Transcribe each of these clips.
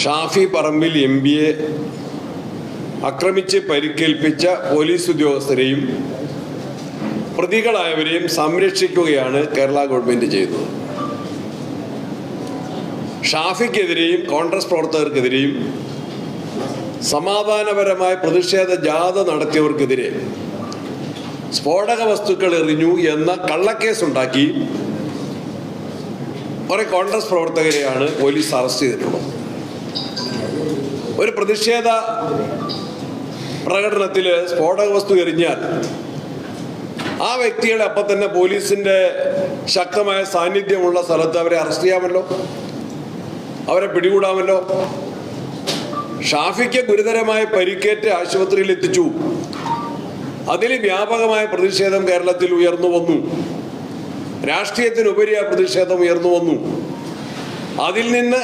Shafi Parambil M പിയെ ആക്രമിച്ച് പരിക്കേൽപ്പിച്ച police ഉദ്യോഗസ്ഥരെയും പ്രതികളായവരെയും സംരക്ഷിക്കുകയാണ് കേരള ഗവൺമെന്റ് ചെയ്തത്. ഷാഫിക്കെതിരെയും കോൺഗ്രസ് പ്രവർത്തകർക്കെതിരെയും സമാധാനപരമായ പ്രതിഷേധ ജാഥ നടത്തിയവർക്കെതിരെ സ്ഫോടക വസ്തുക്കൾ എറിഞ്ഞു എന്ന കള്ളക്കേസുണ്ടാക്കി കുറെ കോൺഗ്രസ് പ്രവർത്തകരെയാണ് പോലീസ് അറസ്റ്റ് ചെയ്തിട്ടുള്ളത്. ഒരു പ്രതിഷേധ പ്രകടനത്തിൽ സ്ഫോടക വസ്തു എറിഞ്ഞാൽ ആ വ്യക്തികളെ അപ്പം തന്നെ പോലീസിന്റെ ശക്തമായ സാന്നിധ്യമുള്ള സ്ഥലത്ത് അവരെ അറസ്റ്റ് ചെയ്യാമല്ലോ. അവരെ പിടികൂടാമല്ലോ. ഷാഫിക്ക് ഗുരുതരമായ പരിക്കേറ്റ് ആശുപത്രിയിൽ എത്തിച്ചു. അതിൽ വ്യാപകമായ പ്രതിഷേധം കേരളത്തിൽ ഉയർന്നു വന്നു. രാഷ്ട്രീയത്തിനുപരി ആ പ്രതിഷേധം ഉയർന്നു വന്നു. അതിൽ നിന്ന്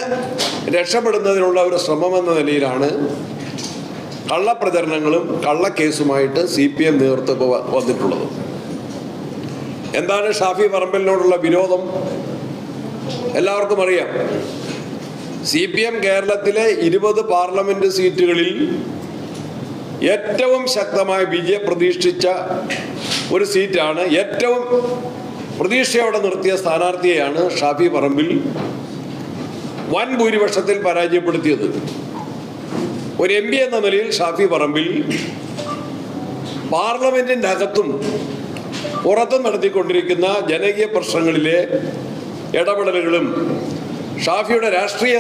രക്ഷപ്പെടുന്നതിനുള്ള ഒരു ശ്രമം എന്ന നിലയിലാണ് കള്ളപ്രചരണങ്ങളും കള്ളക്കേസുമായിട്ട് സി പി എം നേതൃത്വം വന്നിട്ടുള്ളത്. എന്താണ് ഷാഫി പറമ്പലിനോടുള്ള വിരോധം? എല്ലാവർക്കും അറിയാം. സി പി എം കേരളത്തിലെ ഇരുപത് പാർലമെന്റ് സീറ്റുകളിൽ ഏറ്റവും ശക്തമായ വിജയം പ്രതീക്ഷിച്ച ഒരു സീറ്റാണ് ഏറ്റവും പ്രതീക്ഷയോടെ നിർത്തിയ സ്ഥാനാർത്ഥിയെയാണ് ഷാഫി പറമ്പിൽ വൻ ഭൂരിപക്ഷത്തിൽ പരാജയപ്പെടുത്തിയത്. ഒരു എം പി എന്ന നിലയിൽ ഷാഫി പറമ്പിൽ പാർലമെന്റിന്റെ അകത്തും പുറത്തും നടത്തിക്കൊണ്ടിരിക്കുന്ന ജനകീയ പ്രശ്നങ്ങളിലെ ഇടപെടലുകളും ഷാഫിയുടെ രാഷ്ട്രീയ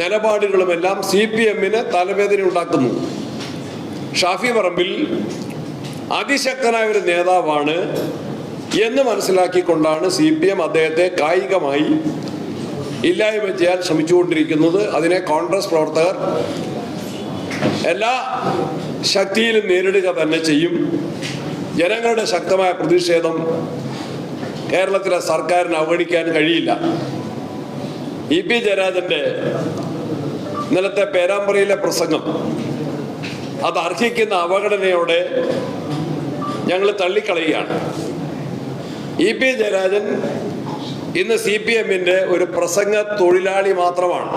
നിലപാടുകളുമെല്ലാം സി പി എമ്മിന് തലവേദന ഉണ്ടാക്കുന്നു. ഷാഫി പറമ്പിൽ അതിശക്തനായ ഒരു നേതാവാണ് എന്ന് മനസ്സിലാക്കിക്കൊണ്ടാണ് സി പി എം അദ്ദേഹത്തെ കായികമായി ഇല്ലായ്മ ചെയ്യാൻ ശ്രമിച്ചുകൊണ്ടിരിക്കുന്നത് അതിനെ കോൺഗ്രസ് പ്രവർത്തകർ എല്ലാ ശക്തിയിലും നേരിടുക തന്നെ ചെയ്യും. ജനങ്ങളുടെ ശക്തമായ പ്രതിഷേധം കേരളത്തിലെ സർക്കാരിന് അവഗണിക്കാൻ കഴിയില്ല. ഇ പി ജയരാജന്റെ ഇന്നലത്തെ പേരാമ്പ്രയിലെ പ്രസംഗം അത് അർഹിക്കുന്ന അവഗണനയോടെ ഞങ്ങൾ തള്ളിക്കളയുകയാണ്. ഇ പി ജയരാജൻ ഇന്ന് സി പി എമ്മിന്റെ ഒരു പ്രസംഗ തൊഴിലാളി മാത്രമാണ്.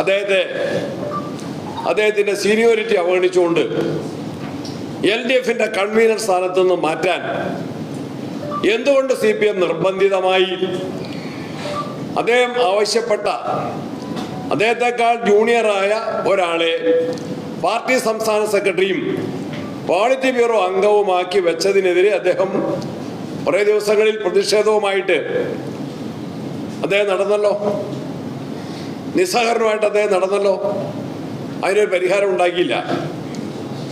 അദ്ദേഹത്തെ അദ്ദേഹത്തിന്റെ സീനിയോറിറ്റി അവഗണിച്ചുകൊണ്ട് എൽ ഡി എഫിന്റെ കൺവീനർ സ്ഥാനത്തു നിന്ന് മാറ്റാൻ എന്തുകൊണ്ട് സി പി എം നിർബന്ധിതമായി? അദ്ദേഹം ആവശ്യപ്പെട്ട അദ്ദേഹത്തെക്കാൾ ജൂനിയറായ ഒരാളെ പാർട്ടി സംസ്ഥാന സെക്രട്ടറിയും പോളിറ്റി ബ്യൂറോ അംഗവുമാക്കി വെച്ചതിനെതിരെ അദ്ദേഹം കുറേ ദിവസങ്ങളിൽ പ്രതിഷേധവുമായിട്ട് അദ്ദേഹം നടന്നല്ലോ. നിസ്സഹകരണമായിട്ട് അദ്ദേഹം നടന്നല്ലോ. അതിനൊരു പരിഹാരം ഉണ്ടാക്കിയില്ല.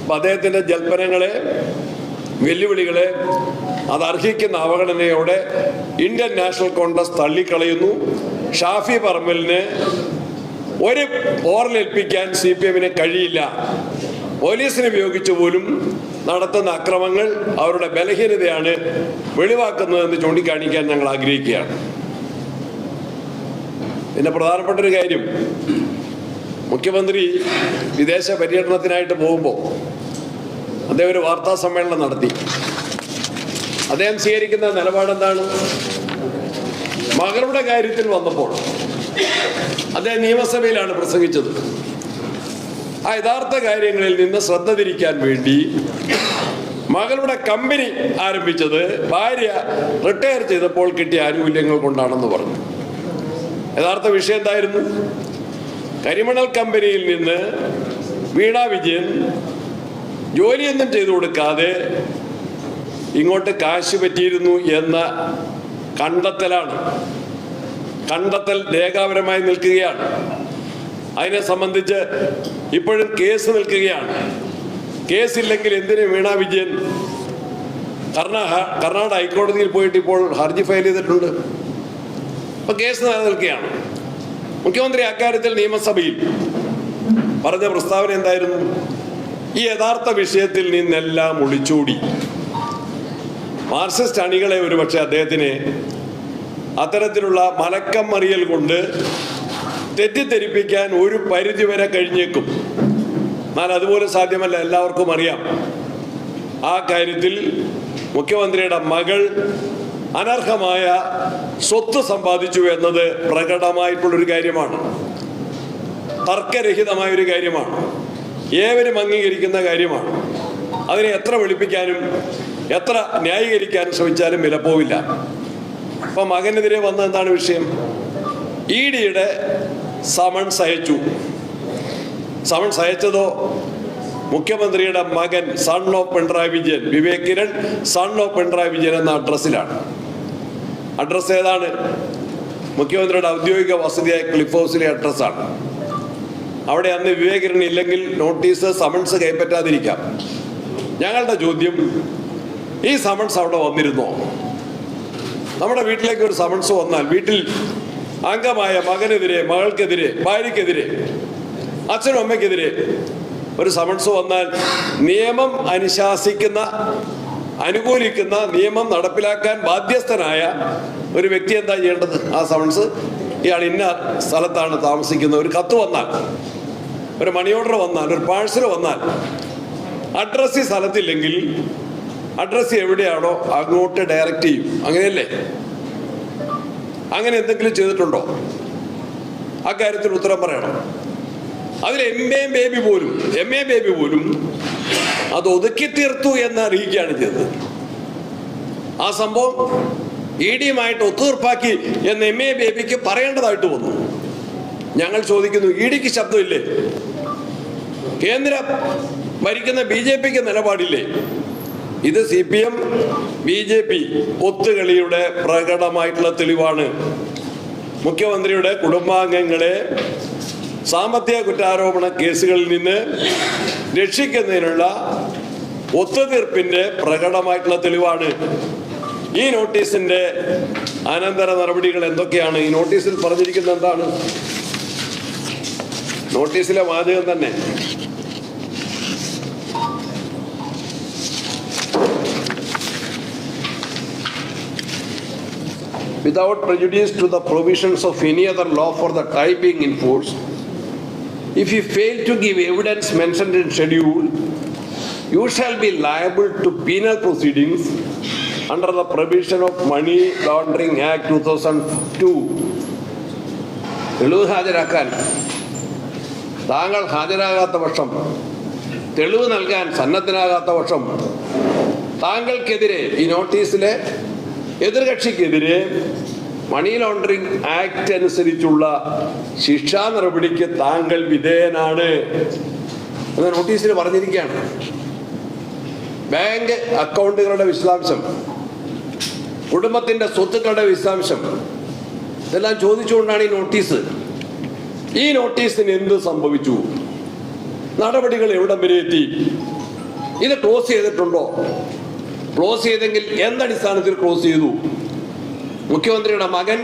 അപ്പൊ അദ്ദേഹത്തിന്റെ ജൽപ്പനങ്ങളെ വെല്ലുവിളികളെ അത് അർഹിക്കുന്ന അവഗണനയോടെ ഇന്ത്യൻ നാഷണൽ കോൺഗ്രസ് തള്ളിക്കളയുന്നു. ഷാഫി പറമ്പലിന് ഒരു ഓറിലേൽപ്പിക്കാൻ സി പി എമ്മിന് കഴിയില്ല. പോലീസിനെ ഉപയോഗിച്ചു പോലും നടത്തുന്ന അക്രമങ്ങൾ അവരുടെ ബലഹീനതയാണ് വെളിവാക്കുന്നതെന്ന് ചൂണ്ടിക്കാണിക്കാൻ ഞങ്ങൾ ആഗ്രഹിക്കുകയാണ്. പിന്നെ പ്രധാനപ്പെട്ട ഒരു കാര്യം മുഖ്യമന്ത്രി വിദേശ പര്യടനത്തിനായിട്ട് പോകുമ്പോൾ അദ്ദേഹം ഒരു വാർത്താ സമ്മേളനം നടത്തി. അദ്ദേഹം സ്വീകരിക്കുന്ന നിലപാടെന്താണ്? മകളുടെ കാര്യത്തിൽ വന്നപ്പോൾ അദ്ദേഹം നിയമസഭയിലാണ് പ്രസംഗിച്ചത്. ആ യഥാർത്ഥ കാര്യങ്ങളിൽ നിന്ന് ശ്രദ്ധ തിരിക്കാൻ വേണ്ടി മകളുടെ കമ്പനി ആരംഭിച്ചത് ഭാര്യ റിട്ടയർ ചെയ്തപ്പോൾ കിട്ടിയ ആനുകൂല്യങ്ങൾ കൊണ്ടാണെന്ന് പറഞ്ഞു. യഥാർത്ഥ വിഷയം എന്തായിരുന്നു? കരിമണൽ കമ്പനിയിൽ നിന്ന് വീണ വിജയൻ ജോലിയൊന്നും ചെയ്തു കൊടുക്കാതെ ഇങ്ങോട്ട് കാശ് പറ്റിയിരുന്നു എന്ന കണ്ടെത്തലാണ്. കണ്ടെത്തൽ രേഖാപരമായി നിൽക്കുകയാണ്. അതിനെ സംബന്ധിച്ച് ഇപ്പോഴും കേസ് നിൽക്കുകയാണ്. കേസില്ലെങ്കിൽ എന്തിനു വീണ വിജയൻ? കർണാ കർണാടക ഹൈക്കോടതിയിൽ പോയിട്ട് ഇപ്പോൾ ഹർജി ഫയൽ ചെയ്തിട്ടുണ്ട്. അപ്പൊ കേസ് നിലനിൽക്കുകയാണ്. മുഖ്യമന്ത്രി അക്കാര്യത്തിൽ നിയമസഭയിൽ പറഞ്ഞ പ്രസ്താവന എന്തായിരുന്നു? ഈ യഥാർത്ഥ വിഷയത്തിൽ നിന്നെല്ലാം ഒളിച്ചോടി. മാർക്സിസ്റ്റ് അണികളെ ഒരുപക്ഷെ അദ്ദേഹത്തിന് അത്തരത്തിലുള്ള മലക്കം മറിയൽ കൊണ്ട് തെറ്റിദ്ധരിപ്പിക്കാൻ ഒരു പരിധി വരെ കഴിഞ്ഞേക്കും. എന്നാൽ അതുപോലെ സാധ്യമല്ല എല്ലാവർക്കും അറിയാം. ആ കാര്യത്തിൽ മുഖ്യമന്ത്രിയുടെ മകൾ അനർഹമായ സ്വത്ത് സമ്പാദിച്ചു എന്നത് പ്രകടമായിട്ടുള്ളൊരു കാര്യമാണ്. തർക്കരഹിതമായ ഒരു കാര്യമാണ്. ഏവരും അംഗീകരിക്കുന്ന കാര്യമാണ്. അതിനെ എത്ര വെളുപ്പിക്കാനും എത്ര ന്യായീകരിക്കാനും ശ്രമിച്ചാലും വിലപ്പോവില്ല. അപ്പം മകനെതിരെ വന്ന എന്താണ് വിഷയം? ഇ ഡിയുടെ സമൺസ് അയച്ചു സമൺസ് അയച്ചതോ മുഖ്യമന്ത്രിയുടെ മകൻ son of Pinarayi Vijayan Vivek Kiran son of Pinarayi Vijayan എന്ന അഡ്രസ്സിലാണ്. അഡ്രസ്സ് ഏതാണ്? മുഖ്യമന്ത്രിയുടെ ഔദ്യോഗിക വസതിയായ ക്ലിഫ് ഹൗസിലെ അഡ്രസ്സാണ്. അവിടെ അന്ന് വിവേക് കിരൺ ഇല്ലെങ്കിൽ നോട്ടീസ് സമൺസ് കൈപ്പറ്റാതിരിക്കാം. ഞങ്ങളുടെ ചോദ്യം ഈ സമൺസ് അവിടെ വന്നിരുന്നോ? നമ്മുടെ വീട്ടിലേക്ക് ഒരു സമൺസ് വന്നാൽ വീട്ടിൽ അംഗമായ മകനെതിരെ മകൾക്കെതിരെ ഭാര്യക്കെതിരെ അച്ഛനും അമ്മയ്ക്കെതിരെ ഒരു സമൺസ് വന്നാൽ നിയമം അനുശാസിക്കുന്ന അനുകൂലിക്കുന്ന നിയമം നടപ്പിലാക്കാൻ ബാധ്യസ്ഥനായ ഒരു വ്യക്തി എന്താ ചെയ്യേണ്ടത്? ആ സമൺസ് ഇയാൾ ഇന്ന സ്ഥലത്താണ് താമസിക്കുന്നത്. ഒരു കത്ത് വന്നാൽ ഒരു മണി ഓർഡർ വന്നാൽ ഒരു പാഴ്സൽ വന്നാൽ അഡ്രസ്സ് സ്ഥലത്തില്ലെങ്കിൽ അഡ്രസ്സ് എവിടെയാണോ അങ്ങോട്ട് ഡയറക്റ്റ് ചെയ്യും. അങ്ങനെയല്ലേ? അങ്ങനെ എന്തെങ്കിലും ചെയ്തിട്ടുണ്ടോ? അക്കാര്യത്തിൽ ഉത്തരം പറയണം. അതിൽ എം എ ബേബി പോലും എം എ ബേബി പോലും അത് ഒതുക്കി തീർത്തു എന്ന് അറിയിക്കുകയാണ് ചെയ്തത്. ആ സംഭവം ഇ ഡിയുമായിട്ട് ഒത്തുതീർപ്പാക്കി എന്ന് എം എ ബേബിക്ക് പറയേണ്ടതായിട്ട് വന്നു. ഞങ്ങൾ ചോദിക്കുന്നു ഇ ഡിക്ക് ശബ്ദമില്ലേ? കേന്ദ്രം ഭരിക്കുന്ന ബി ജെ പിക്ക് നിലപാടില്ലേ? ഇത് C P M B J P ഒത്തുകളിയുടെ പ്രകടമായിട്ടുള്ള തെളിവാണ്. മുഖ്യമന്ത്രിയുടെ കുടുംബാംഗങ്ങളെ സാമ്പത്തിക കുറ്റാരോപണ കേസുകളിൽ നിന്ന് രക്ഷിക്കുന്നതിനുള്ള ഒത്തുതീർപ്പിന്റെ പ്രകടമായിട്ടുള്ള തെളിവാണ്. ഈ നോട്ടീസിന്റെ അനന്തര നടപടികൾ എന്തൊക്കെയാണ്? ഈ നോട്ടീസിൽ പറഞ്ഞിരിക്കുന്നത് എന്താണ്? നോട്ടീസിലെ വാചകം തന്നെ. without prejudice to the provisions of any other law for the time being enforced, if you fail to give evidence mentioned in schedule, you shall be liable to penal proceedings under the provision of Money Laundering Act 2002. തെളിവ് ഹാജരാക്കാൻ താങ്കൾ ഹാജരാകാത്ത പക്ഷം തെളിവ് നൽകാൻ സന്നദ്ധനാകാത്ത പക്ഷം താങ്കൾക്കെതിരെ ഈ നോട്ടീസിലെ എതിർകക്ഷിക്കെതിരെ money laundering act അനുസരിച്ചുള്ള ശിക്ഷാ നടപടിക്ക് താങ്കൾ വിധേയനാണ് എന്ന് നോട്ടീസിൽ പറഞ്ഞിരിക്കുകയാണ്. ബാങ്ക് അക്കൗണ്ടുകളുടെ വിശദാംശം കുടുംബത്തിന്റെ സ്വത്തുക്കളുടെ വിശദാംശം ഇതെല്ലാം ചോദിച്ചുകൊണ്ടാണ് ഈ നോട്ടീസ്. ഈ നോട്ടീസിന് എന്ത് സംഭവിച്ചു? നടപടികൾ എവിടം വരെ എത്തി? ഇത് ക്ലോസ് ചെയ്തിട്ടുണ്ടോ? ക്ലോസ് ചെയ്തെങ്കിൽ എന്തടിസ്ഥാനത്തിൽ ക്ലോസ് ചെയ്തു? മുഖ്യമന്ത്രിയുടെ മകൻ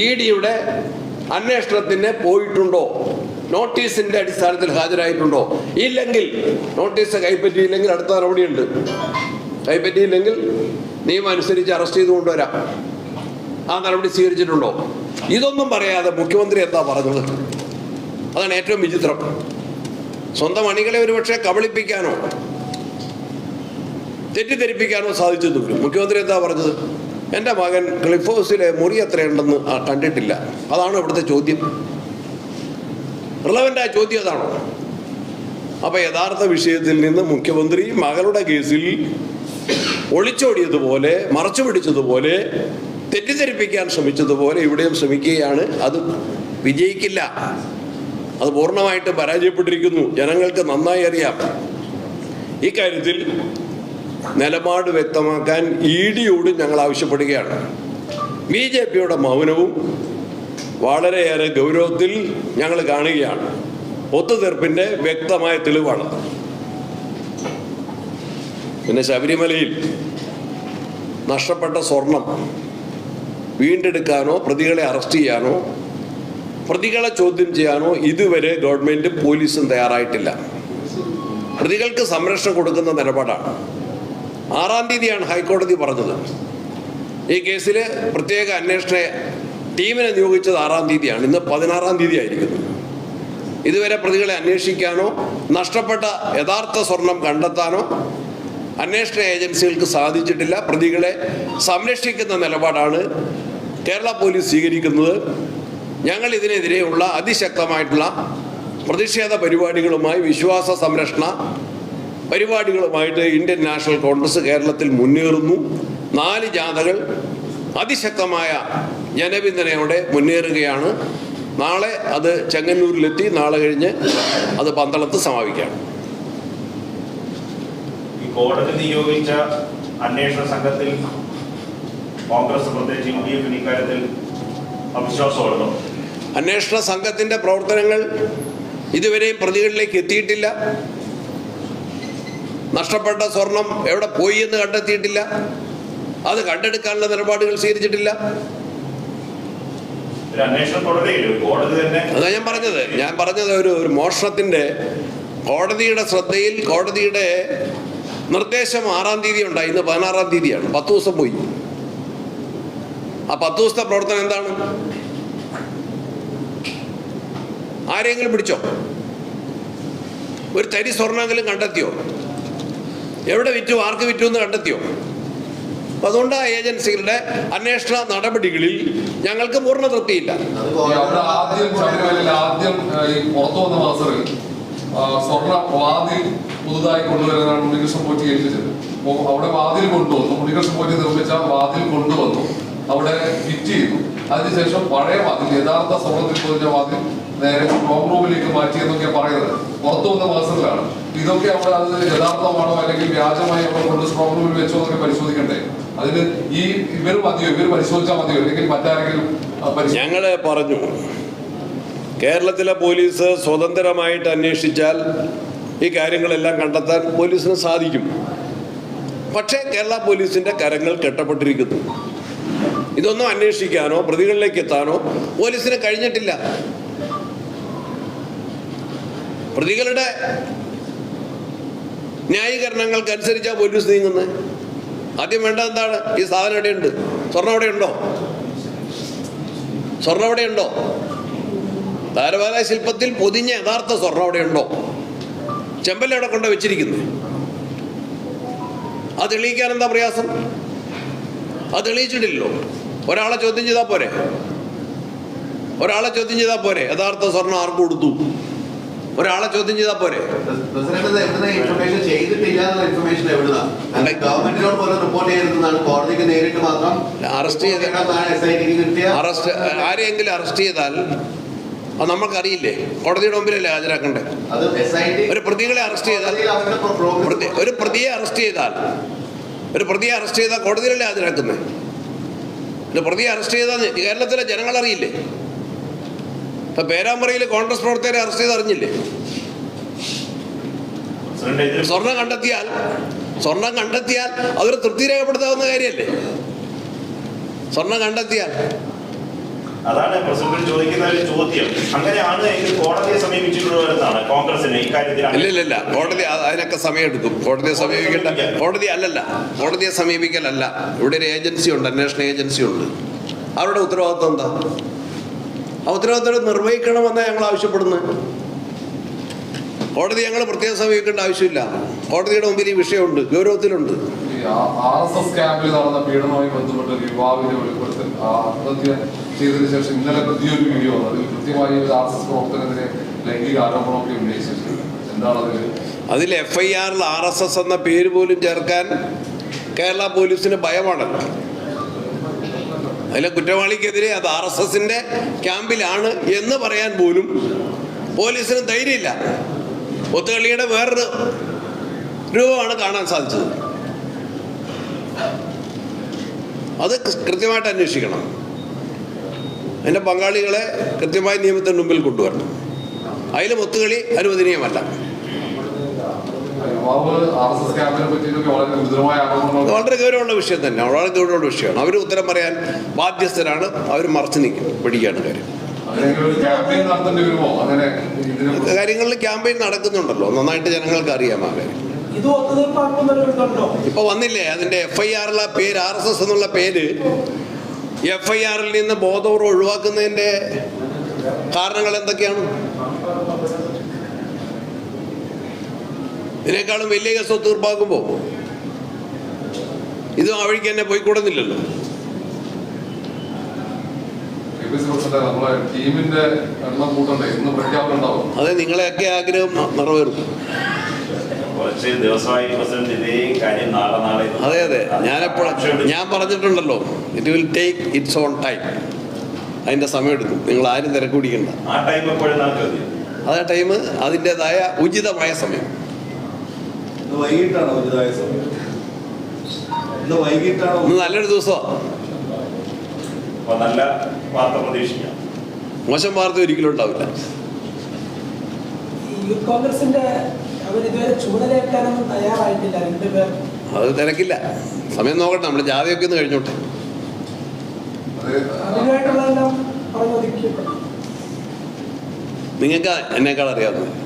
ഇ ഡിയുടെ അന്വേഷണത്തിന് പോയിട്ടുണ്ടോ? നോട്ടീസിന്റെ അടിസ്ഥാനത്തിൽ ഹാജരായിട്ടുണ്ടോ? ഇല്ലെങ്കിൽ നോട്ടീസ് കൈപ്പറ്റിയില്ലെങ്കിൽ അടുത്ത നടപടിയുണ്ട്. കൈപ്പറ്റിയില്ലെങ്കിൽ നിയമം അനുസരിച്ച് അറസ്റ്റ് ചെയ്ത് കൊണ്ടുവരാം. ആ നടപടി സ്വീകരിച്ചിട്ടുണ്ടോ? ഇതൊന്നും പറയാതെ മുഖ്യമന്ത്രി എന്താ പറഞ്ഞത്? അതാണ് ഏറ്റവും വിചിത്രം. സ്വന്തം അണികളെ ഒരുപക്ഷെ കബളിപ്പിക്കാനോ തെറ്റിദ്ധരിപ്പിക്കാനോ സാധിച്ചെന്ന് വരും മുഖ്യമന്ത്രി എന്താ പറഞ്ഞത്? എന്റെ മകൻ ക്ലിഫ് ഹൗസിലെ മുറി എത്രയുണ്ടെന്ന് കണ്ടിട്ടില്ല. അതാണ് ഇവിടുത്തെ ചോദ്യം. റിലവന്റായ ചോദ്യം അതാണോ? അപ്പോൾ യഥാർത്ഥ വിഷയത്തിൽ നിന്ന് മുഖ്യമന്ത്രി മകളുടെ കേസിൽ ഒളിച്ചോടിയതുപോലെ മറച്ചു പിടിച്ചതുപോലെ തെറ്റിദ്ധരിപ്പിക്കാൻ ശ്രമിച്ചതുപോലെ ഇവിടെയും ശ്രമിക്കുകയാണ്. അത് വിജയിക്കില്ല. അത് പൂർണമായിട്ട് പരാജയപ്പെട്ടിരിക്കുന്നു. ജനങ്ങൾക്ക് നന്നായി അറിയാം. ഇക്കാര്യത്തിൽ നിലപാട് വ്യക്തമാക്കാൻ ഇ ഡിയോട് ഞങ്ങൾ ആവശ്യപ്പെടുകയാണ്. ബി ജെ പിയുടെ മൗനവും വളരെയേറെ ഗൗരവത്തിൽ ഞങ്ങൾ കാണുകയാണ്. ഒത്തുതീർപ്പിന്റെ വ്യക്തമായ തെളിവാണ്. പിന്നെ ശബരിമലയിൽ നഷ്ടപ്പെട്ട സ്വർണം വീണ്ടെടുക്കാനോ പ്രതികളെ അറസ്റ്റ് ചെയ്യാനോ പ്രതികളെ ചോദ്യം ചെയ്യാനോ ഇതുവരെ ഗവൺമെന്റ് പോലീസും തയ്യാറായിട്ടില്ല. പ്രതികൾക്ക് സംരക്ഷണം കൊടുക്കുന്ന നിലപാടാണ്. ആറാം തീയതിയാണ് ഹൈക്കോടതി പറഞ്ഞത്. ഈ കേസിൽ പ്രത്യേക അന്വേഷണ ടീമിനെ നിയോഗിച്ചത് ആറാം തീയതിയാണ്. ഇന്ന് പതിനാറാം തീയതി ആയിരിക്കുന്നു ഇതുവരെ പ്രതികളെ അന്വേഷിക്കാനോ നഷ്ടപ്പെട്ട യഥാർത്ഥ സ്വർണം കണ്ടെത്താനോ അന്വേഷണ ഏജൻസികൾക്ക് സാധിച്ചിട്ടില്ല. പ്രതികളെ സംരക്ഷിക്കുന്ന നിലപാടാണ് കേരള പോലീസ് സ്വീകരിക്കുന്നത്. ഞങ്ങൾ ഇതിനെതിരെയുള്ള അതിശക്തമായിട്ടുള്ള പ്രതിഷേധ പരിപാടികളുമായി വിശ്വാസ സംരക്ഷണ പരിപാടികളുമായിട്ട് ഇന്ത്യൻ നാഷണൽ കോൺഗ്രസ് കേരളത്തിൽ മുന്നേറുന്നു. നാല് ജാഥകൾ അതിശക്തമായ ജനപിന്തുണയോടെ മുന്നേറുകയാണ്. നാളെ അത് ചെങ്ങന്നൂരിലെത്തി നാളെ കഴിഞ്ഞ് അത് പന്തളത്ത് സമാപിക്കുകയാണ് കോടതി നിയോഗിച്ച അന്വേഷണ സംഘത്തിൽ കോൺഗ്രസ് പ്രത്യേകിച്ച് യു ഡി എഫിന് ഇക്കാര്യത്തിൽ അവിശ്വാസമുള്ളതോ അന്വേഷണ സംഘത്തിന്റെ പ്രവർത്തനങ്ങൾ ഇതുവരെയും പ്രതികളിലേക്ക് എത്തിയിട്ടില്ല. നഷ്ടപ്പെട്ട സ്വർണം എവിടെ പോയി എന്ന് കണ്ടെത്തിയിട്ടില്ല. അത് കണ്ടെടുക്കാനുള്ള നിലപാടുകൾ സ്വീകരിച്ചിട്ടില്ല. അതാ ഞാൻ പറഞ്ഞത്. ഞാൻ പറഞ്ഞത് ഒരു ഒരു മോഷണത്തിന്റെ കോടതിയുടെ ശ്രദ്ധയിൽ കോടതിയുടെ നിർദ്ദേശം ആറാം തീയതി ഉണ്ടായി. ഇന്ന് പതിനാറാം തീയതിയാണ്. പത്ത് ദിവസം പോയി. ആ പത്ത് ദിവസത്തെ പ്രവർത്തനം എന്താണ്? ആരെങ്കിലും പിടിച്ചോ? ഒരു തരി സ്വർണമെങ്കിലും കണ്ടെത്തിയോ? എവിടെ വിറ്റു ആർക്ക് വിറ്റു എന്ന് കണ്ടെത്തിയോ? അപ്പൊ അതുകൊണ്ട് ആ ഏജൻസികളുടെ അന്വേഷണ നടപടികളിൽ ഞങ്ങൾക്ക് പൂർണ തൃപ്തിയില്ല. സ്വർണ വാതിൽ പുതുതായി കൊണ്ടുവരുന്നതാണ് ഉണ്ണികൃഷ്ണൻ പോറ്റി ഏൽപ്പിച്ചത്. അവിടെ വാതിൽ കൊണ്ടുവന്നു. ഉണ്ണികൃഷ്ണൻ പോറ്റി നിർമ്മിച്ച വാതിൽ കൊണ്ടുവന്നു. അവിടെ ഫിറ്റ് ചെയ്തു. അതിനുശേഷം പഴയ വാതിൽ യഥാർത്ഥ സ്വർണത്തിൽ പൊതിഞ്ഞ വാതിൽ നേരെ ഹോം റൂമിലേക്ക് മാറ്റി എന്നൊക്കെ പറയുന്നത്. പുറത്തു വന്ന മാസത്തിലാണ് ഇതൊക്കെ അവിടെ അത് യഥാർത്ഥമാണോ അല്ലെങ്കിൽ വ്യാജമായി അവിടെ കൊണ്ട് സ്ട്രോങ് റൂമിൽ വെച്ചോ എന്നൊക്കെ പരിശോധിക്കണ്ടേ? അതിന് ഈ ഇവർ മതിയോ? ഇവർ പരിശോധിച്ചാൽ മതിയോ? അല്ലെങ്കിൽ മറ്റാരെങ്കിലും ഞങ്ങളെ പറഞ്ഞു. കേരളത്തിലെ പോലീസ് സ്വതന്ത്രമായിട്ട് അന്വേഷിച്ചാൽ ഈ കാര്യങ്ങളെല്ലാം കണ്ടെത്താൻ പോലീസിന് സാധിക്കും. പക്ഷേ കേരള പോലീസിന്റെ കരങ്ങൾ കെട്ടപ്പെട്ടിരിക്കുന്നു. ഇതൊന്നും അന്വേഷിക്കാനോ പ്രതികളിലേക്ക് എത്താനോ പോലീസിന് കഴിഞ്ഞിട്ടില്ല. പ്രതികളുടെ ന്യായീകരണങ്ങൾക്കനുസരിച്ചാണ് പോലീസ് നീങ്ങുന്നത് ആദ്യം വേണ്ട എന്താണ്? ഈ സാധനം എവിടെയുണ്ട്? സ്വർണം എവിടെയുണ്ടോ? സ്വർണം എവിടെയുണ്ടോ? താരവാല ശില്പത്തിൽ പൊതിഞ്ഞ യഥാർത്ഥ സ്വർണം അവിടെയുണ്ടോ ചെമ്പല്ല കൊണ്ട് വെച്ചിരിക്കുന്നു? അത് തെളിയിക്കാൻ എന്താ പ്രയാസം? അത് തെളിയിച്ചിട്ടില്ലല്ലോ. ഒരാളെ ചോദ്യം ചെയ്താൽ പോരെ? ഒരാളെ ചോദ്യം ചെയ്താൽ പോരെ? യഥാർത്ഥ സ്വർണം ആർക്ക് കൊടുത്തു? ഒരാളെ ചോദ്യം ചെയ്താൽ പോരെ. അറസ്റ്റ് അറസ്റ്റ് ആരെയെങ്കിലും അറസ്റ്റ് ചെയ്താൽ അത് നമ്മൾക്കറിയില്ലേ. കോടതിയുടെ മുമ്പിലല്ലേ ഹാജരാക്കണ്ടേ ഒരു പ്രതികളെ അറസ്റ്റ് ചെയ്താൽ ഒരു പ്രതിയെ അറസ്റ്റ് ചെയ്താൽ ഒരു പ്രതിയെ അറസ്റ്റ് ചെയ്താൽ കോടതിയിലല്ലേ ഹാജരാക്കുന്നത്? ഒരു പ്രതിയെ അറസ്റ്റ് ചെയ്താൽ കേരളത്തിലെ ജനങ്ങൾ ഇപ്പൊ പേരാമ്പ്രയിൽ കോൺഗ്രസ് പ്രവർത്തകരെ അറസ്റ്റ് ചെയ്ത് അറിഞ്ഞില്ലേ? സ്വർണം കണ്ടെത്തിയാൽ സ്വർണം കണ്ടെത്തിയാൽ അതൊരു തൃപ്തി രേഖപ്പെടുത്താവുന്ന കാര്യമല്ലേ? സ്വർണം കണ്ടെത്തിയാൽ. അതാണ് പ്രസിഡന്റ് ചോദിക്കുന്ന ഒരു ചോദ്യം. അങ്ങനെയാണ് കോടതിയെ കോൺഗ്രസിന് ഇല്ല ഇല്ല കോടതി അതിനൊക്കെ സമയമെടുക്കും. കോടതിയെ സമീപിക്കേണ്ട കോടതി അല്ലല്ല. കോടതിയെ സമീപിക്കലല്ല. ഇവിടെ ഒരു ഏജൻസി ഉണ്ട് അന്വേഷണ ഏജൻസി ഉണ്ട് അവരുടെ ഉത്തരവാദിത്വം എന്താ? ആ ഉത്തരവാദിത്തം നിർവഹിക്കണമെന്നാണ് ഞങ്ങൾ ആവശ്യപ്പെടുന്നത്. കോടതി ഞങ്ങൾ പ്രത്യേകം സമീപിക്കേണ്ട ആവശ്യമില്ല. കോടതിയുടെ മുമ്പിൽ ഈ വിഷയമുണ്ട് ഗൗരവത്തിലുണ്ട്. ഈ ആർ എസ് എസ് ക്യാമ്പിൽ നടന്ന പീഡനവുമായി ബന്ധപ്പെട്ട ഒരു യുവാവിന്റെ വെളിപ്പെടുത്തൽ ആ ആത്മഹത്യ ചെയ്തതിനു ശേഷം ഇന്നലെ പുതിയൊരു വീഡിയോ വന്നു. അതിൽ കൃത്യമായി ഒരു ആർ എസ് എസ് പ്രവർത്തകനെതിരെ ലൈംഗിക ആരോപണമൊക്കെ ഉന്നയിച്ചിട്ടുണ്ട്. എന്താണ് അതിൽ അതിൽ എഫ് ഐ ആറിൽ ആർ എസ് എസ് എന്ന പേര് പോലും ചേർക്കാൻ കേരള പോലീസിന് ഭയമാണല്ലോ അതിലെ കുറ്റവാളിക്കെതിരെ അത് ആർ എസ് എസിന്റെ ക്യാമ്പിലാണ് എന്ന് പറയാൻ പോലും പോലീസിന് ധൈര്യമില്ല. ഒത്തുകളിയുടെ വേറൊരു രൂപമാണ് കാണാൻ സാധിച്ചത്. അത് കൃത്യമായിട്ട് അന്വേഷിക്കണം. അതിന്റെ പങ്കാളികളെ കൃത്യമായി നിയമത്തിന് മുമ്പിൽ കൊണ്ടുവരണം. അതിലും ഒത്തുകളി അനുവദനീയമല്ല യുവാവ് ആർ എസ് എസ് ക്യാമ്പിനെ പറ്റിയിട്ടൊക്കെ വളരെ ഗൗരവമുള്ള വിഷയം തന്നെ. വളരെ ഗൗരവമുള്ള വിഷയമാണ്. അവർ ഉത്തരം പറയാൻ ബാധ്യസ്ഥരാണ്. അവർ മറച്ചു നിൽക്കും പിടിക്കുകയാണ് കാര്യം. കാര്യങ്ങളിൽ ക്യാമ്പയിൻ നടക്കുന്നുണ്ടല്ലോ. നന്നായിട്ട് ജനങ്ങൾക്ക് അറിയാം ആ കാര്യം. ഇപ്പൊ വന്നില്ലേ? അതിന്റെ എഫ് ഐ ആറിലെ പേര് ആർ എസ് എസ് എന്നുള്ള പേര് എഫ് ഐ ആറിൽ നിന്ന് ബോധപൂർവം ഒഴിവാക്കുന്നതിന്റെ കാരണങ്ങൾ എന്തൊക്കെയാണ്? ഇതിനേക്കാളും വലിയ കേസ് തീർപ്പാക്കുമ്പോൾ ഇതും ആ വഴിക്ക് തന്നെ പോയിക്കൂടുന്നില്ലല്ലോ. അതെ നിങ്ങളെയൊക്കെ ആഗ്രഹം നിറവേറും. അതെ അതെ. ഞാനെപ്പോഴും ഞാൻ പറഞ്ഞിട്ടുണ്ടല്ലോ it will take its on time അതിന്റെ സമയമെടുക്കും. നിങ്ങൾ ആരും തിരക്ക് പിടിക്കണ്ട. ആ മതി. ടൈം അതിന്റെതായ ഉചിതമായ സമയം. ഇന്ന് വൈകിട്ടാണ് ഉചിതമായ സമയം? ഇന്ന് വൈകിട്ടാണോ നല്ലൊരു ദിവസമാണ് നല്ല വാർത്ത പ്രതീക്ഷിക്കാം. മോശം വാർത്ത ഒരിക്കലും ഉണ്ടാവില്ല. ഈ യൂത്ത് കോൺഗ്രസിന്റെ അവരിതുവരെ ചുമതലയേൽക്കാനൊന്നും തയ്യാറായിട്ടില്ല രണ്ടുപേർ അത് തിരക്കില്ല. സമയം നോക്കട്ടെ നമ്മൾ ജാതിയൊക്കെ ഒന്ന് കഴിഞ്ഞോട്ടെ. നിങ്ങൾക്ക് എന്നേക്കാൾ അറിയാവുന്നത്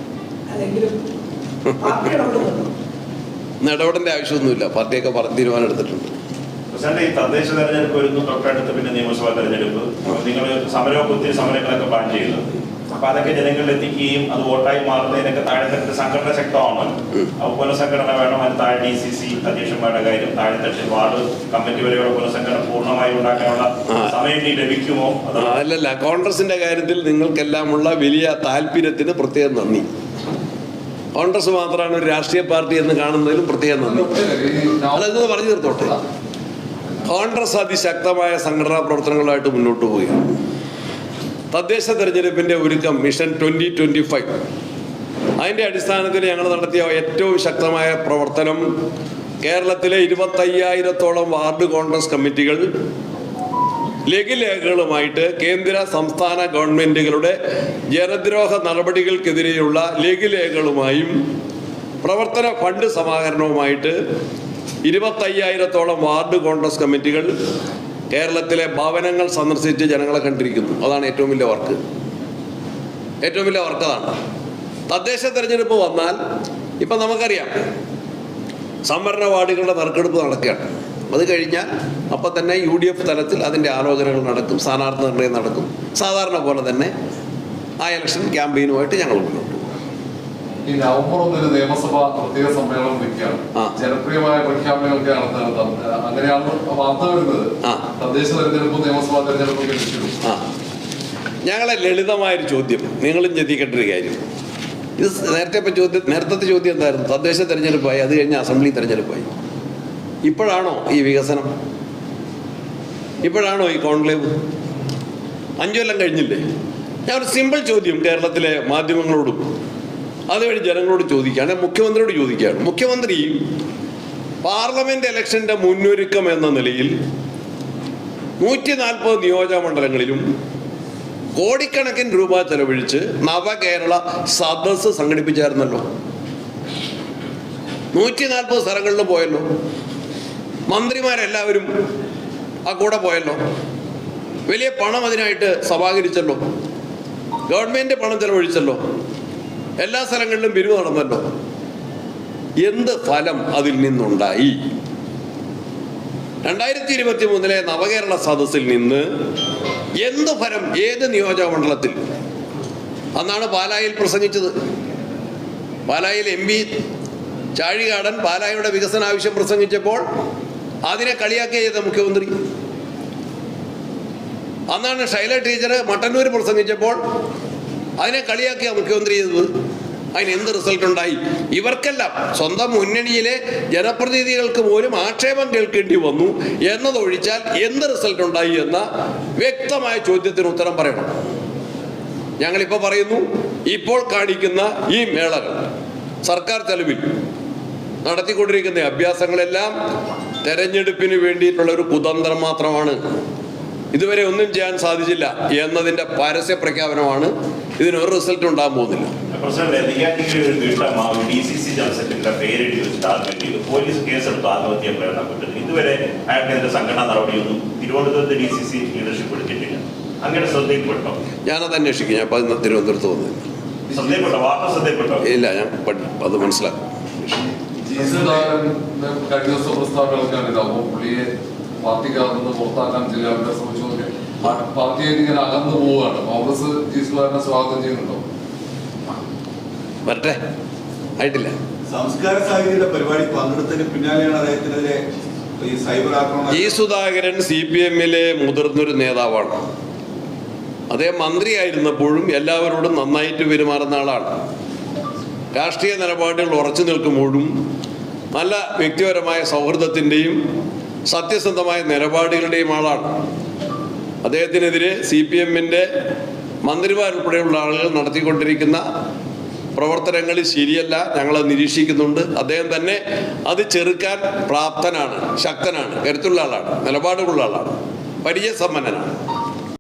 ഇന്ന് ഇടപെടേണ്ട ആവശ്യമൊന്നുമില്ല. പാർട്ടിയൊക്കെ പറഞ്ഞ് തീരുമാനം എടുത്തിട്ടുണ്ട്. ഈ തദ്ദേശ തെരഞ്ഞെടുപ്പ് വരുന്നു. തൊട്ടടുത്ത് പിന്നെ നിയമസഭാ തെരഞ്ഞെടുപ്പ്. നിങ്ങൾ സമരമൊക്കെ ഒത്തിരി സമരങ്ങളൊക്കെ പ്ലാൻ അപ്പൊ അതൊക്കെ ജനങ്ങളിൽ എത്തിക്കുകയും അത് വോട്ടായി മാറുന്നതിനൊക്കെ താഴെത്തട്ടിൽ സംഘടന ശക്തമാണ് അപ്പൊ പുനഃസംഘടന വേണം. അതിന് താഴെ ഡി സി സി അധ്യക്ഷന്മാരുടെ കാര്യം താഴെത്തട്ടിൽ വാർഡ് കമ്മിറ്റി വരെയുള്ള പുനഃസംഘടന പൂർണമായി ഉണ്ടാക്കാനുള്ള സമയം ഇനി ലഭിക്കുമോ? കോൺഗ്രസിന്റെ കാര്യത്തിൽ നിങ്ങൾക്കെല്ലാമുള്ള വലിയ താല്പര്യത്തിന് പ്രത്യേകം നന്ദി. കോൺഗ്രസ് മാത്രമാണ് ഒരു രാഷ്ട്രീയ പാർട്ടി എന്ന് കാണുന്നതിലും പ്രത്യേകം നന്ദി. അതെന്ന് പറഞ്ഞു തീർത്തോട്ടെ? കോൺഗ്രസ് അതിശക്തമായ സംഘടനാ പ്രവർത്തനങ്ങളായിട്ട് മുന്നോട്ട് പോയി തദ്ദേശ തെരഞ്ഞെടുപ്പിന്റെ ഒരുക്കം മിഷൻ ട്വന്റി ട്വന്റി ഫൈവ് അതിന്റെ അടിസ്ഥാനത്തിൽ ഞങ്ങൾ നടത്തിയ ഏറ്റവും ശക്തമായ പ്രവർത്തനം കേരളത്തിലെ ഇരുപത്തയ്യായിരത്തോളം വാർഡ് കോൺഗ്രസ് കമ്മിറ്റികൾ ലഘുലേഖകളുമായിട്ട് കേന്ദ്ര സംസ്ഥാന ഗവൺമെന്റുകളുടെ ജനദ്രോഹ നടപടികൾക്കെതിരെയുള്ള ലഘുലേഖകളുമായും പ്രവർത്തന ഫണ്ട് സമാഹരണവുമായിട്ട് ഇരുപത്തയ്യായിരത്തോളം വാർഡ് കോൺഗ്രസ് കമ്മിറ്റികൾ കേരളത്തിലെ ഭവനങ്ങൾ സന്ദർശിച്ച് ജനങ്ങളെ കണ്ടിരിക്കുന്നു. അതാണ് ഏറ്റവും വലിയ വർക്ക്. ഏറ്റവും വലിയ വർക്ക് അതാണ്. തദ്ദേശ തെരഞ്ഞെടുപ്പ് വന്നാൽ ഇപ്പം നമുക്കറിയാം സംവരണ വാർഡുകളുടെ നറുക്കെടുപ്പ് നടക്കുകയാണ്. അത് കഴിഞ്ഞാൽ അപ്പം തന്നെ യു ഡി എഫ് തലത്തിൽ അതിന്റെ ആലോചനകൾ നടക്കും സ്ഥാനാർത്ഥി നിർണയം നടക്കും. സാധാരണ പോലെ തന്നെ ആ ഇലക്ഷൻ ക്യാമ്പയിനുമായിട്ട് ഞങ്ങൾ മുന്നോട്ട് ഈ നവംബർ ഒന്നിന് നിയമസഭ പ്രത്യേക സമ്മേളനം. ജനപ്രിയമായ അങ്ങനെയാണ് വാർത്ത വരുന്നത്. ആ. തദ്ദേശ തെരഞ്ഞെടുപ്പും നിയമസഭാ തെരഞ്ഞെടുപ്പും ഒക്കെ ആ. ഞങ്ങളെ ലളിതമായൊരു ചോദ്യം. നിങ്ങളും ചിന്തിക്കേണ്ട ഒരു കാര്യം. ഇത് നേരത്തെ ചോദ്യം നേരത്തെ ചോദ്യം എന്തായിരുന്നു? തദ്ദേശ തെരഞ്ഞെടുപ്പായി അത് കഴിഞ്ഞ് അസംബ്ലി തെരഞ്ഞെടുപ്പായി. ഇപ്പോഴാണോ ഈ വികസനം? ഇപ്പോഴാണോ ഈ കോൺക്ലേവ്? അഞ്ചു കൊല്ലം കഴിഞ്ഞില്ലേ? ഞാൻ ഒരു സിമ്പിൾ ചോദ്യം കേരളത്തിലെ മാധ്യമങ്ങളോടും അതുവഴി ജനങ്ങളോട് ചോദിക്കുകയാണ് മുഖ്യമന്ത്രിയോട് ചോദിക്കുകയാണ്. മുഖ്യമന്ത്രി പാർലമെന്റ് ഇലക്ഷന്റെ മുന്നൊരുക്കം എന്ന നിലയിൽ നൂറ്റി നാൽപ്പത് നിയോജക മണ്ഡലങ്ങളിലും കോടിക്കണക്കിന് രൂപ ചെലവഴിച്ച് നവകേരള സദസ് സംഘടിപ്പിച്ചായിരുന്നല്ലോ. നൂറ്റി നാൽപ്പത് സ്ഥലങ്ങളിലും പോയല്ലോ. മന്ത്രിമാരെല്ലാവരും ആ കൂടെ പോയല്ലോ. വലിയ പണം അതിനായിട്ട് സമാഹരിച്ചല്ലോ ഗവൺമെന്റ് പണം ചെലവഴിച്ചല്ലോ. എല്ലാ സ്ഥലങ്ങളിലും പിരിവ് നടന്നല്ലോ. എന്ത് ഫലം അതിൽ നിന്നുണ്ടായി? രണ്ടായിരത്തി ഇരുപത്തി മൂന്നിലെ നവകേരള സദസ്സിൽ നിന്ന് എന്ത് ഫലം ഏത് നിയോജക മണ്ഡലത്തിൽ? അന്നാണ് പാലായിൽ പ്രസംഗിച്ചത്. പാലായിൽ എം പി ചാഴികാടൻ പാലായുടെ വികസന ആവശ്യം പ്രസംഗിച്ചപ്പോൾ അതിനെ കളിയാക്കിയ ചെയ്ത മുഖ്യമന്ത്രി. അന്നാണ് ശൈല ടീച്ചർ മട്ടന്നൂർ പ്രസംഗിച്ചപ്പോൾ അതിനെ കളിയാക്കിയ മുഖ്യമന്ത്രി ചെയ്തത്. അതിന് എന്ത് റിസൾട്ട് ഉണ്ടായി? ഇവർക്കെല്ലാം സ്വന്തം മുന്നണിയിലെ ജനപ്രതിനിധികൾക്ക് പോലും ആക്ഷേപം കേൾക്കേണ്ടി വന്നു എന്നതൊഴിച്ചാൽ എന്ത് റിസൾട്ട് ഉണ്ടായി എന്ന വ്യക്തമായ ചോദ്യത്തിന് ഉത്തരം പറയണം. ഞങ്ങളിപ്പോൾ പറയുന്നു ഇപ്പോൾ കാണിക്കുന്ന ഈ മേളകൾ സർക്കാർ ചെലവിൽ നടത്തിക്കൊണ്ടിരിക്കുന്ന അഭ്യാസങ്ങളെല്ലാം തെരഞ്ഞെടുപ്പിന് വേണ്ടിയിട്ടുള്ള ഒരു കുതന്ത്രം മാത്രമാണ്. ഇതുവരെ ഒന്നും ചെയ്യാൻ സാധിച്ചില്ല എന്നതിന്റെ പരസ്യ പ്രഖ്യാപനമാണ്. ഇതിന് ഒരു റിസൾട്ട് ഉണ്ടാകാൻ പോകുന്നില്ല. ഞാനത് അന്വേഷിക്കും. ഞാൻ തിരുവനന്തപുരത്ത് വാർത്ത ഇല്ല ഞാൻ അത് മനസ്സിലാക്കും. കഴിഞ്ഞ ദിവസം പ്രസ്താവനകളൊക്കെ അപ്പോൾ പുള്ളിയെ പാർട്ടിക്കകത്ത് നിന്ന് പുറത്താക്കാൻ ചില അവരെ ശ്രമിച്ചതൊക്കെ പാ- പാർട്ടിയെ ഇങ്ങനെ അകന്നു പോവുകയാണ്. കോൺഗ്രസ് ജീസുകാരനെ സ്വാഗതം ചെയ്യുന്നുണ്ടോ? വരട്ടെ. ആയിട്ടില്ല. സംസ്കാര സാഹിത്യയുടെ പരിപാടി പങ്കെടുത്തതിന് പിന്നാലെയാണ് അദ്ദേഹത്തിനെതിരെ ഈ സൈബർ ആക്രമണം ജി സുധാകരൻ സി പി എമ്മിലെ മുതിർന്നൊരു നേതാവാണ്. അദ്ദേഹം മന്ത്രിയായിരുന്നപ്പോഴും എല്ലാവരോടും നന്നായിട്ട് പെരുമാറുന്ന ആളാണ്. രാഷ്ട്രീയ നിലപാടുകൾ ഉറച്ചു നിൽക്കുമ്പോഴും നല്ല വ്യക്തിപരമായ സൗഹൃദത്തിന്റെയും സത്യസന്ധമായ നിലപാടുകളുടെയും ആളാണ്. അദ്ദേഹത്തിനെതിരെ സി പി എമ്മിന്റെ മന്ത്രിമാരുൾപ്പെടെയുള്ള ആളുകൾ നടത്തിക്കൊണ്ടിരിക്കുന്ന പ്രവർത്തനങ്ങൾ ശരിയല്ല ഞങ്ങൾ നിരീക്ഷിക്കുന്നുണ്ട്. അദ്ദേഹം തന്നെ അത് ചെറുക്കാൻ പ്രാപ്തനാണ് ശക്തനാണ് കരുത്തുള്ള ആളാണ് നിലപാടുകളുള്ള ആളാണ് പരിചയസമ്പന്നനാണ്.